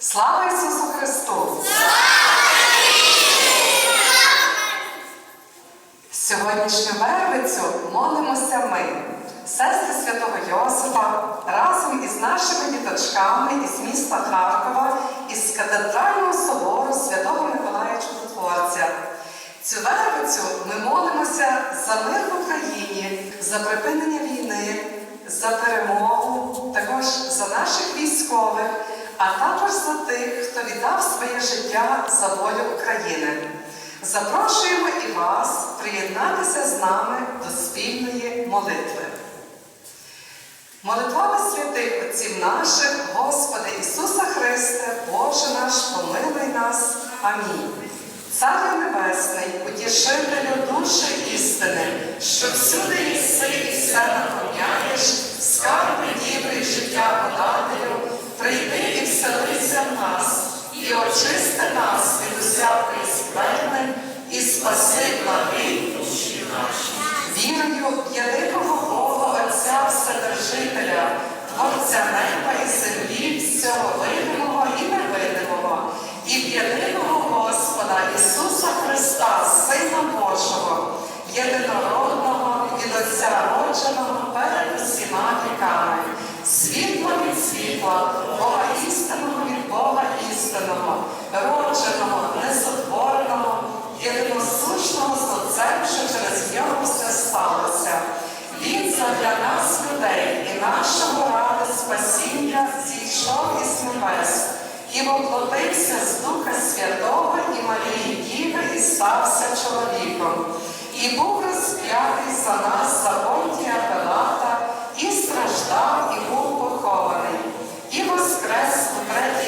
Слава Ісусу Христу! Сьогоднішню вервицю молимося ми, сестри святого Йосипа, разом із нашими діточками із міста Харкова, із катедрального собору святого Миколая Чудотворця. Цю вервицю ми молимося за мир в Україні, за припинення війни, за перемогу, також за наших військових, а також за тих, хто віддав своє життя за волю України. Запрошуємо і вас приєднатися з нами до спільної молитви. Молитвами святих Отців наших, Господи Ісуса Христе, Боже наш, помилуй нас. Амінь. Царю Небесний, утішителю душі істини, що всюди єси і все наповняєш, скарби діви життя подателю, прийди і вселися в нас, і очисти нас від усякої скверни, і спаси благи душі наші. Вірою єдиного Бога Отця Вседержителя, Творця неба і землі, всього видимого і невидимого, і в єдиного Господа Ісуса Христа, Сина Божого, єдинородного від Отця родженого перед усіма віками, світло від світла, істинного, родженого, несотвореного, єдиносушного з Отцем, що через нього все сталося. Він задля нас, людей, і нашого ради спасіння зійшов із небес. І воплотився з Духа Святого і Марії Діви і стався чоловіком, і був розп'ятий за нас за Понтія Пилата, і страждав, і був похований, і воскрес у третій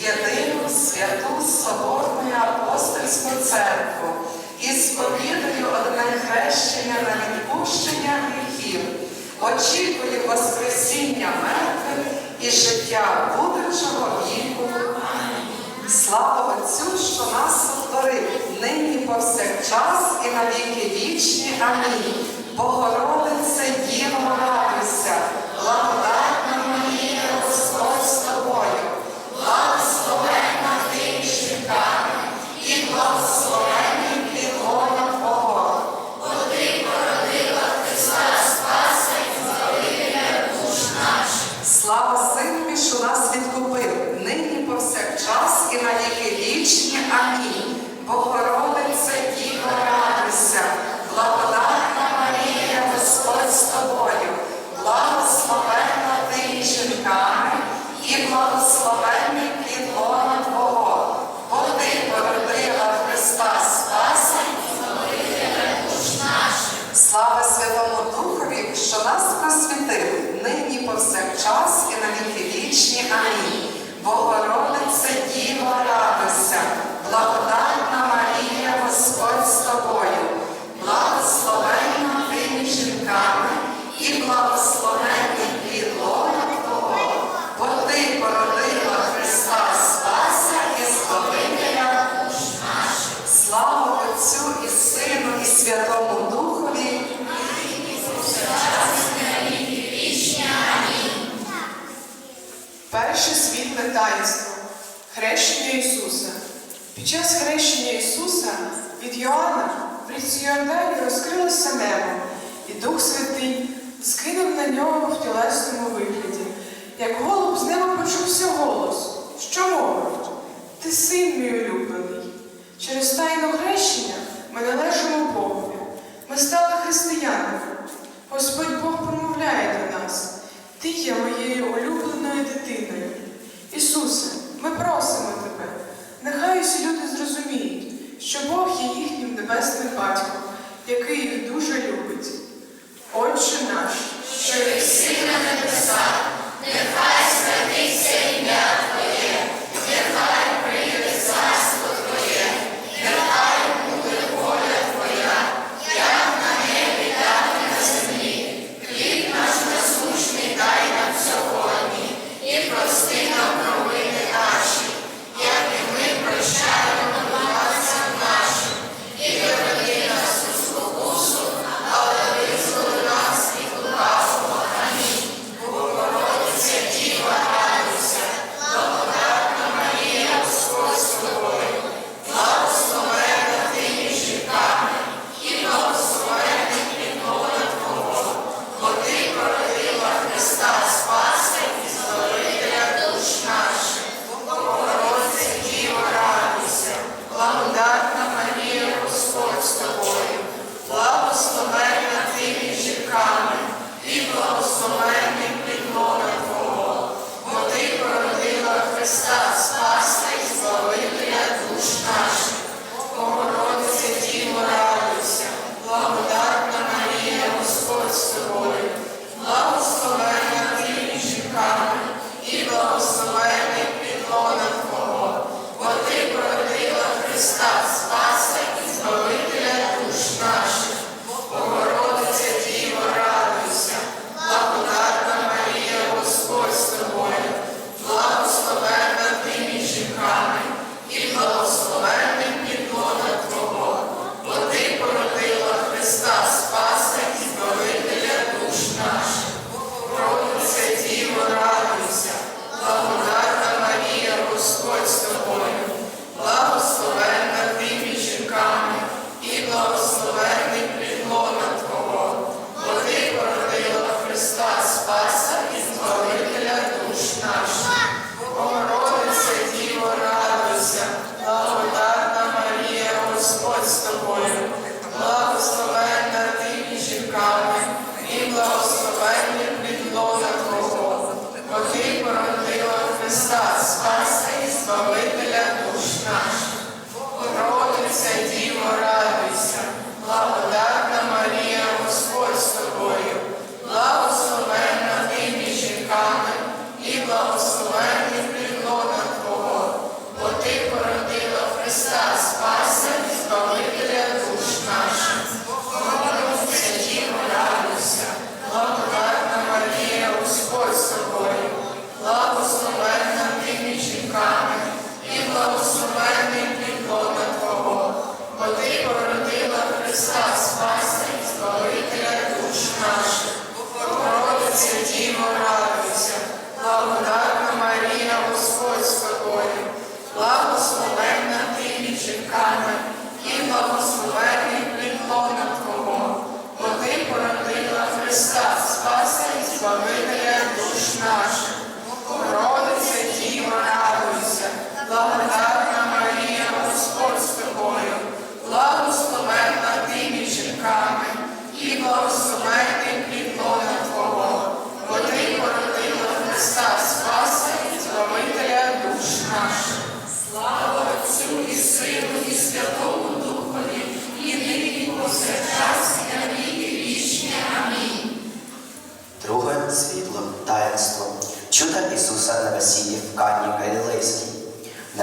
єдину святу Соборну апостольську церкву і сповідаю одне хрещення на відпущення гріхів, очікую Воскресіння мертвих і життя будучого віку. Слава Отцю, що нас сотворив, нині повсякчас і на віки вічні. Амінь. Богородице, Діво, радуйся, благодатна час хрещення Ісуса від Йоанна в річці Йордані розкрилося небо, і Дух Святий скинув на нього в тілесному вигляді. Як голуб з неба почувся голос, що мовить? Ти син мій улюблений. Через тайну хрещення ми належимо Богові. Ми стали християнами. Господь Бог промовляє до нас. Ти є моєю улюбленою дитиною. Ісусе, ми просимо тебе. Нехай усі люди зрозуміють, що Бог є їхнім небесним батьком, який їх дуже любить. Отче наш, що єси на небесах, нехай святиться ім'я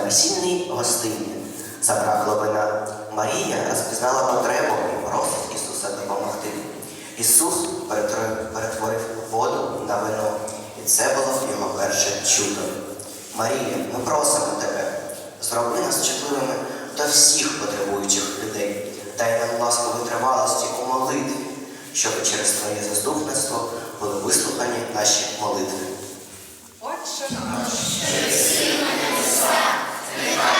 весільній гостині. Забракла вина. Марія розпізнала потребу і просить Ісуса допомогти. Ісус перетворив воду на вино, і це було його перше чудо. Марія, ми просимо тебе, зроби нас чутливими до всіх потребуючих людей, дай нам ласку витривалості у молитві, щоб через Твоє заступництво були вислухані наші молитви. Отче наш, що сила на Amen.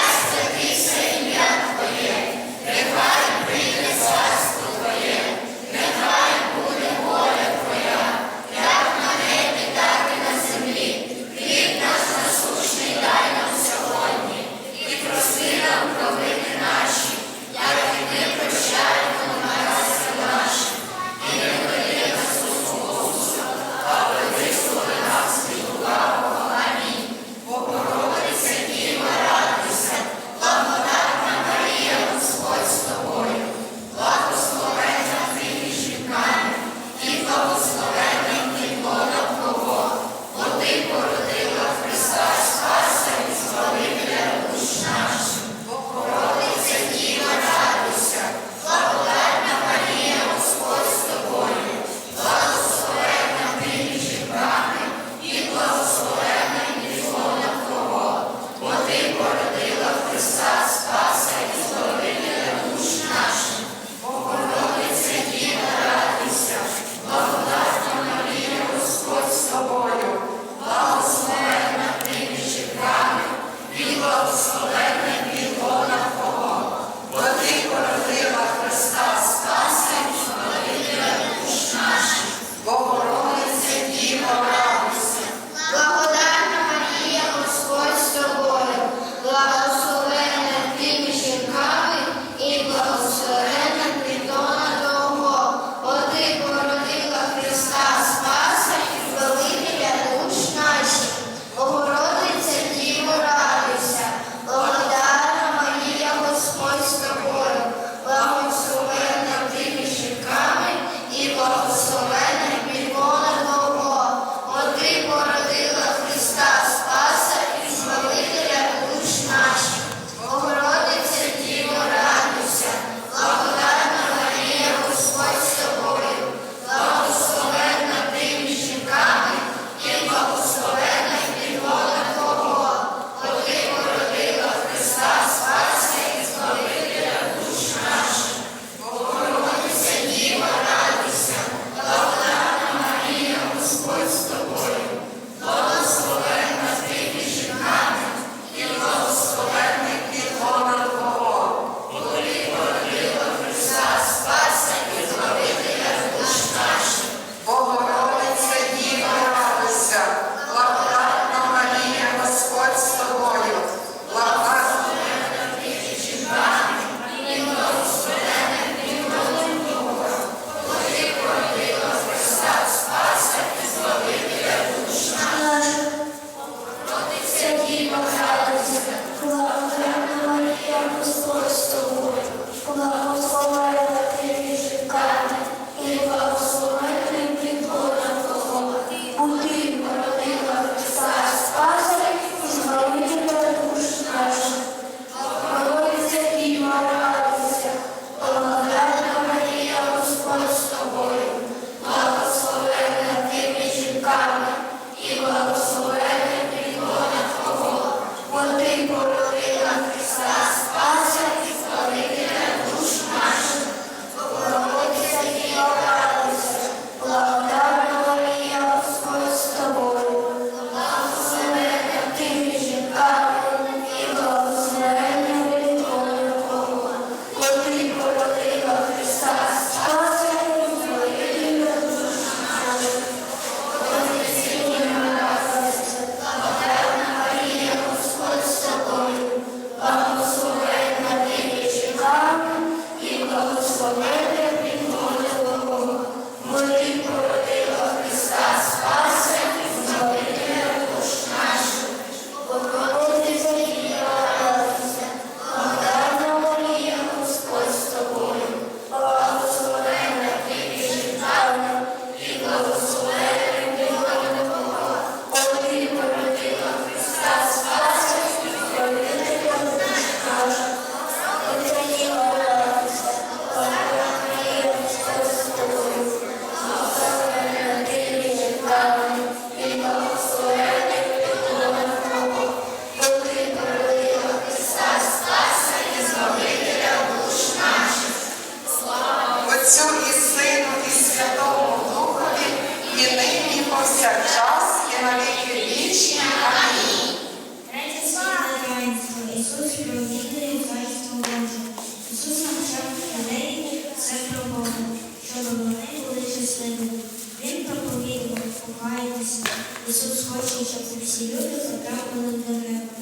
щоб вони були щасливими. Він проповідував, покаялися. Ісус хоче, щоб всі люди потрапили до неба.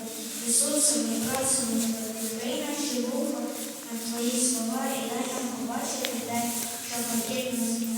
Ісус, ми просимо, відкрий наші вуха на Твої слова і дай нам побачити те, що потрібно змінити.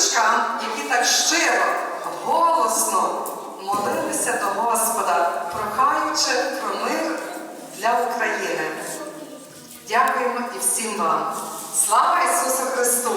старичкам, які так щиро, голосно молилися до Господа, прохаючи про мир для України. Дякуємо і всім вам. Слава Ісусу Христу!